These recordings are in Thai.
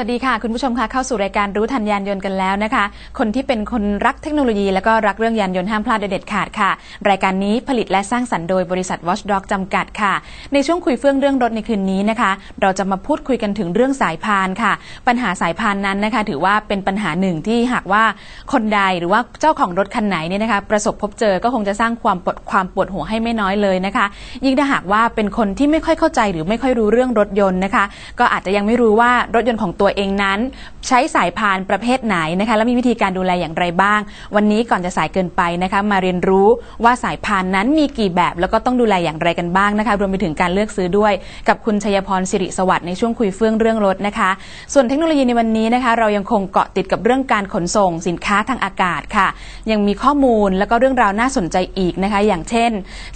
สวัสดีค่ะ คุณผู้ชมคะเข้าสู่รายการรู้ทันยานยนต์กันแล้วนะคะ คนที่เป็นคนรักเทคโนโลยี แล้วก็รักเรื่องยานยนต์ห้ามพลาดเด็ดขาดค่ะ รายการนี้ผลิตและสร้างสรรค์โดยบริษัท Watchdog จำกัดค่ะ ในช่วงคุยเฟื่องเรื่องรถในคืนนี้นะคะ เราจะมาพูดคุยกันถึงเรื่องสายพานค่ะ ปัญหาสายพานนั้นนะคะ ถือว่าเป็นปัญหาหนึ่งที่หากว่าคนใดหรือว่าเจ้าของรถคันไหนเนี่ยนะคะ ประสบพบเจอก็คงจะสร้างความปวดความปวดหัวให้ไม่น้อยเลยนะคะ ยิ่งถ้าหากว่าเป็นคนที่ไม่ค่อยเข้าใจหรือไม่ค่อยรู้เรื่องรถยนต์นะคะ ก็อาจจะยังไม่รู้ว่ารถยนต์ของตัวเองนั้น ใช้สายพานประเภทไหนนะคะและมีวิธีการดูแลอย่างไรบ้าง วันนี้ก่อนจะสายเกินไปนะคะมาเรียนรู้ว่าสายพานนั้นมีกี่แบบ แล้วก็ต้องดูแลอย่างไรกันบ้างนะคะรวมไปถึงการเลือกซื้อด้วย กับคุณชัยพรสิริสวัสดิ์ในช่วงคุยเฟื่องเรื่องรถนะคะ ส่วนเทคโนโลยีในวันนี้นะคะเรายังคงเกาะติดกับเรื่องการขนส่งสินค้าทางอากาศค่ะ ยังมีข้อมูลแล้วก็เรื่องราวน่าสนใจอีกนะคะ อย่างเช่น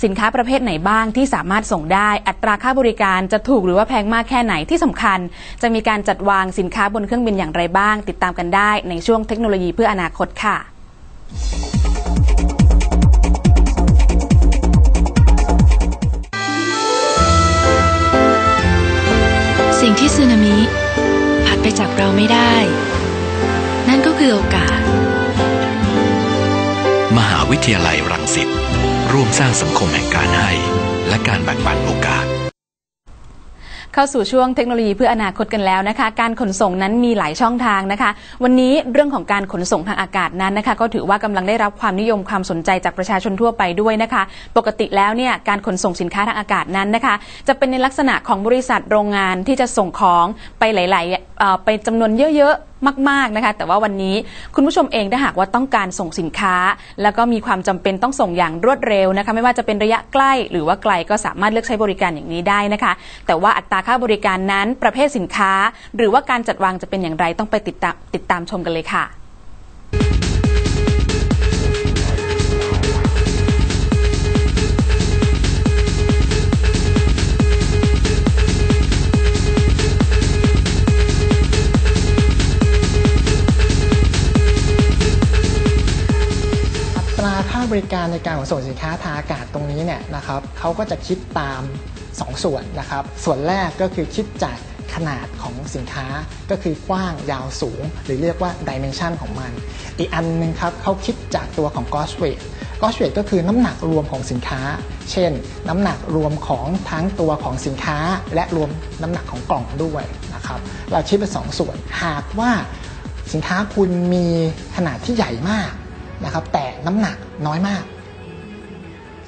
สินค้าประเภทไหนบ้างที่สามารถส่งได้ อัตราค่าบริการจะถูกหรือว่าแพงมากแค่ไหนที่สำคัญ จะมีการจัดวางสินค้าบนเครื่องบินอย่างไรบ้าง ติดตามกันได้ในช่วงเทคโนโลยีเพื่ออนาคตค่ะสิ่งที่สึนามิพัดไปจากเราไม่ได้ นั่นก็คือโอกาส มหาวิทยาลัยรังสิตร่วมสร้างสังคมแห่งการให้ และการแบ่งปันโอกาส เข้าสู่ช่วงเทคโนโลยีเพื่ออนาคตกันแล้วนะคะ การขนส่งนั้นมีหลายช่องทางนะคะ วันนี้เรื่องของการขนส่งทางอากาศนั้นนะคะ ก็ถือว่ากำลังได้รับความนิยมความสนใจจากประชาชนทั่วไปด้วยนะคะ ปกติแล้วเนี่ยการขนส่งสินค้าทางอากาศนั้นนะคะ จะเป็นในลักษณะของบริษัทโรงงานที่จะส่งของไปหลายๆไปจำนวนเยอะๆ มาก ๆนะคะ แต่ว่าวันนี้คุณผู้ชมเองถ้าหากว่าต้องการส่งสินค้า แล้วก็มีความจำเป็นต้องส่งอย่างรวดเร็วนะคะ ไม่ว่าจะเป็นระยะใกล้หรือว่าไกลก็สามารถเลือกใช้บริการอย่างนี้ได้นะคะ แต่ว่าอัตราค่าบริการนั้นประเภทสินค้า หรือว่าการจัดวางจะเป็นอย่างไรต้องไปติดตามติดตามชมกันเลยค่ะ บริการในการขนส่งสินค้าทางอากาศตรงนี้เนี่ยนะครับเขาก็จะคิดตาม 2 ส่วนนะครับ ส่วนแรกก็คือคิดจากขนาดของสินค้าก็คือกว้างยาวสูง หรือเรียกว่าดิเมนชันของมัน อีกอันหนึงครับเขาคิดจากตัวของ gross weight gross weight ก็คือน้ำหนักรวมของสินค้า เช่น น้ำหนักรวมของทั้งตัวของสินค้า และรวมน้ำหนักของกล่องด้วยนะครับเราคิดเป็นสองส่วนหากว่าสินค้าคุณมีขนาดที่ใหญ่มาก นะครับแต่น้ำหนักน้อยมาก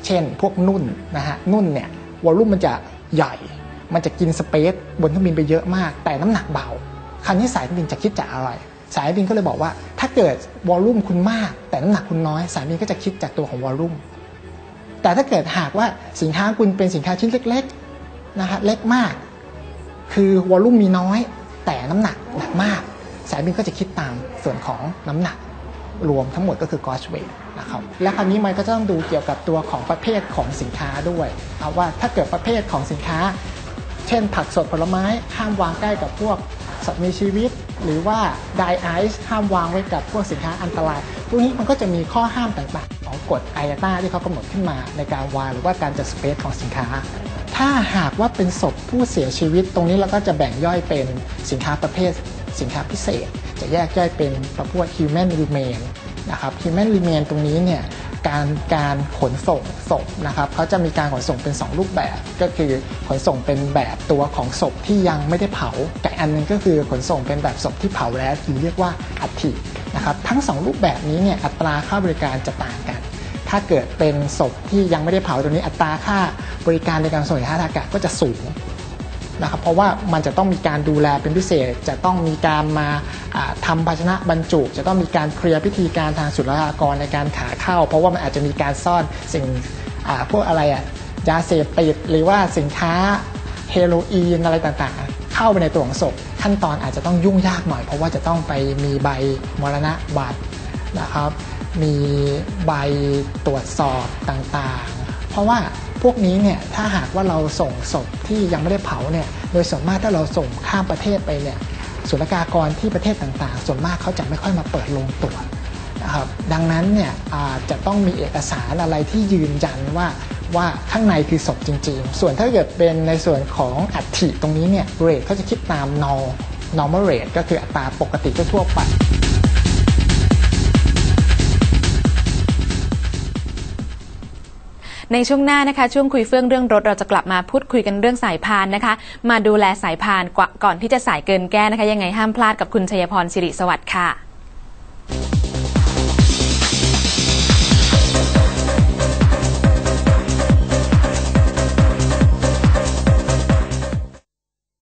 เช่นพวกนุ่นนะฮะนุ่นเนี่ยวอลลุ่มมันจะใหญ่ มันจะกินสเปซบนเครื่องบินไปเยอะมาก แต่น้ำหนักเบาคันนี้สายบินจะคิดจากอะไร สายบินก็เลยบอกว่า ถ้าเกิดวอลลุ่มคุณมาก แต่น้ำหนักคุณน้อย สายบินก็จะคิดจากตัวของวอลลุ่มแต่ถ้าเกิดหากว่าสินค้าคุณเป็นสินค้าชิ้นเล็กๆนะฮะเล็กมาก คือวอลลุ่มมีน้อย แต่น้ำหนักหนักมาก สายบินก็จะคิดตามส่วนของน้ำหนัก รวมทั้งหมดก็คือ gross weight นะครับและคราวนี้มันก็จะต้องดูเกี่ยวกับตัวของประเภทของสินค้าด้วยว่าถ้าเกิดประเภทของสินค้า เช่น ผักสดผลไม้ห้ามวางใกล้กับพวกสัตว์มีชีวิต หรือว่าไดไอซ์ห้ามวางไว้กับพวกสินค้าอันตรายพวกนี้มันก็จะมีข้อห้ามต่างๆ ของกฎไอ a ตาที่เขากำหนดขึ้นมาในการวางหรือว่าการจัดสเปซของสินค้า ถ้าหากว่าเป็นศพผู้เสียชีวิตตรงนี้เราก็จะแบ่งย่อยเป็นสินค้าประเภท สินค้าพิเศษ จะแยกย่อยเป็นประเภท human remain นะครับ human remain ตรงนี้เนี่ยการการขนส่งศพนะครับเขาจะมีการขนส่งเป็น 2 รูปแบบ ก็คือขนส่งเป็นแบบตัวของศพที่ยังไม่ได้เผาแต่อันหนึงก็คือขนส่งเป็นแบบศพที่เผาแล้วหรือเรียกว่าอัฐินะครับทั้ง 2 รูปแบบนี้เนี่ยอัตราค่าบริการจะต่างกัน ถ้าเกิดเป็นศพที่ยังไม่ได้เผาตัวนี้อัตราค่าบริการในการส่งท้าทางอากาศก็จะสูง นะครับเพราะว่ามันจะต้องมีการดูแลเป็นพิเศษ จะต้องมีการมาทำาภาชนะบรรจุ จะต้องมีการเคลียร์พิธีการทางศุลกากรในการขาเข้า เพราะว่ามันอาจจะมีการซ่อนสิ่งพวกอะไรอะยาเสพติดหรือว่าสินค้าเฮโรอีนอะไรต่างๆ เข้าไปในตัวของศพขั้นตอนอาจจะต้องยุ่งยากหน่อย เพราะว่าจะต้องไปมีใบมรณะบัตรนะครับ มีใบตรวจสอบต่างๆ เพราะว่า พวกนี้เนี่ยถ้าหากว่าเราส่งศพที่ยังไม่ได้เผาเนี่ยโดยส่วนมากถ้าเราส่งข้ามประเทศไปเนี่ยศุลกากรที่ประเทศต่างๆ ส่วนมากเขาจะไม่ค่อยมาเปิดลงตรวจนะครับดังนั้นเนี่ยจะต้องมีเอกสารอะไรที่ยืนยันว่าว่าข้างในคือศพจริง ๆ ส่วนถ้าเกิดเป็นในส่วนของอัฐิตรงนี้เนี่ยเรทเขาจะคิดตามนอ normal rate ก็คืออัตราปกติทั่วไป ในช่วงหน้านะคะ ช่วงคุยเฟื่องเรื่องรถเราจะกลับมาพูดคุยกันเรื่องสายพานนะคะ มาดูแลสายพานก่อนที่จะสายเกินแก้นะคะ ยังไงห้ามพลาดกับคุณชัยพรสิริสวัสดิ์ค่ะ